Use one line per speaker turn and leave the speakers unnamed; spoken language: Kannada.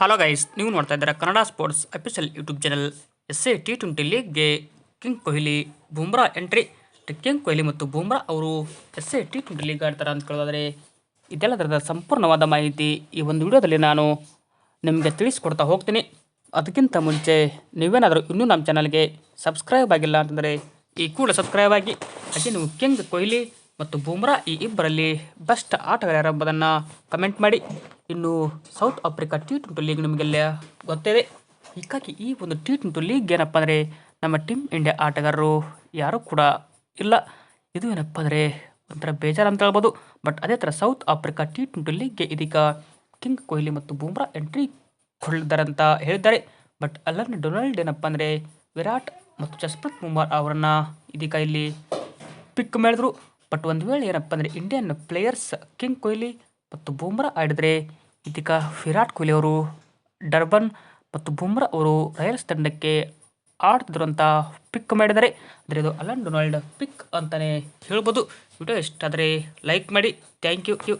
ಹಲೋ ಗೈಸ್ ನೀವು ನೋಡ್ತಾ ಇದ್ದೀರಾ Kannada sports official YouTube channel S A T twenty ಲೀಗ್ಗೆ king Kohli, Bumrah entry king Kohli ಮತ್ತು ಬೂಮ್ರಾ ಅವರು S A T twenty league ಆಡ್ತಾರೆ ಅಂತ ಕೇಳೋದಾದರೆ, ಇದೆಲ್ಲದರದ ಸಂಪೂರ್ಣವಾದ ಮಾಹಿತಿ ಈ ಒಂದು ವಿಡಿಯೋದಲ್ಲಿ ನಾನು ನಿಮಗೆ ತಿಳಿಸ್ಕೊಡ್ತಾ ಹೋಗ್ತೀನಿ. ಅದಕ್ಕಿಂತ ಮುಂಚೆ ನೀವೇನಾದರೂ ಇನ್ನೂ ನಮ್ಮ ಚಾನಲ್ಗೆ ಸಬ್ಸ್ಕ್ರೈಬ್ ಆಗಿಲ್ಲ ಅಂತಂದರೆ, ಈ ಕೂಡ ಸಬ್ಸ್ಕ್ರೈಬ್ ಆಗಿ. ಅದೇ ನೀವು ಕಿಂಗ್ ಕೊಹ್ಲಿ ಮತ್ತು ಬೂಮ್ರಾ ಈ ಇಬ್ಬರಲ್ಲಿ ಬೆಸ್ಟ್ ಆಟಗಾರ ಎಂಬುದನ್ನು ಕಮೆಂಟ್ ಮಾಡಿ. ಇನ್ನು South Africa T twenty league ನಿಮಗೆಲ್ಲ ಗೊತ್ತಿದೆ ಹೀಗಾಗಿ ಈ ಒಂದು ಟಿ ಟ್ವೆಂಟಿ ಲೀಗ್ ಏನಪ್ಪ ಅಂದರೆ ನಮ್ಮ ಟೀಮ್ ಇಂಡಿಯಾ ಆಟಗಾರರು ಯಾರೂ ಕೂಡ ಇಲ್ಲ. ಇದು ಏನಪ್ಪ ಅಂದರೆ ಒಂಥರ ಬೇಜಾರು ಅಂತ ಹೇಳ್ಬೋದು. ಬಟ್ ಅದೇ ಥರ ಸೌತ್ ಆಫ್ರಿಕಾ ಟಿ ಟ್ವೆಂಟಿ ಲೀಗ್ಗೆ ಇದೀಗ ಕಿಂಗ್ ಕೊಹ್ಲಿ ಮತ್ತು ಬೂಮ್ರಾ ಎಂಟ್ರಿ ಕೊಡಲಿದ್ದಾರೆ ಅಂತ ಹೇಳಿದ್ದಾರೆ. ಬಟ್ ಅಲ್ಲರ್ನ ಡೊನಾಲ್ಡ್ ಏನಪ್ಪ ಅಂದರೆ ವಿರಾಟ್ ಮತ್ತು ಜಸ್ಪ್ರೀತ್ ಬುಮ್ರಾ ಅವರನ್ನು ಇದೀಗ ಇಲ್ಲಿ ಪಿಕ್ ಮಾಡಿದ್ರು ಬಟ್ ಒಂದು ವೇಳೆ ಏನಪ್ಪ ಅಂದರೆ ಇಂಡಿಯನ್ ಪ್ಲೇಯರ್ಸ್ ಕಿಂಗ್ ಕೊಹ್ಲಿ ಮತ್ತು ಬೂಮ್ರಾ ಆಡಿದರೆ ಇದೀಗ ವಿರಾಟ್ ಕೊಹ್ಲಿ ಅವರು ಡರ್ಬನ್ ಮತ್ತು ಬೂಮ್ರಾ ಅವರು ರಾಯಲ್ಸ್ ತಂಡಕ್ಕೆ ಆಡ್ತಿದ್ರು ಅಂತ ಪಿಕ್ ಮಾಡಿದ್ದಾರೆ. ಅಂದರೆ ಇದು ಅಲನ್ ಡೊನಾಲ್ಡ್ ಪಿಕ್ ಅಂತಲೇ ಹೇಳ್ಬೋದು. ವಿಡಿಯೋ ಇಷ್ಟ ಆದರೆ ಲೈಕ್ ಮಾಡಿ. Thank you you.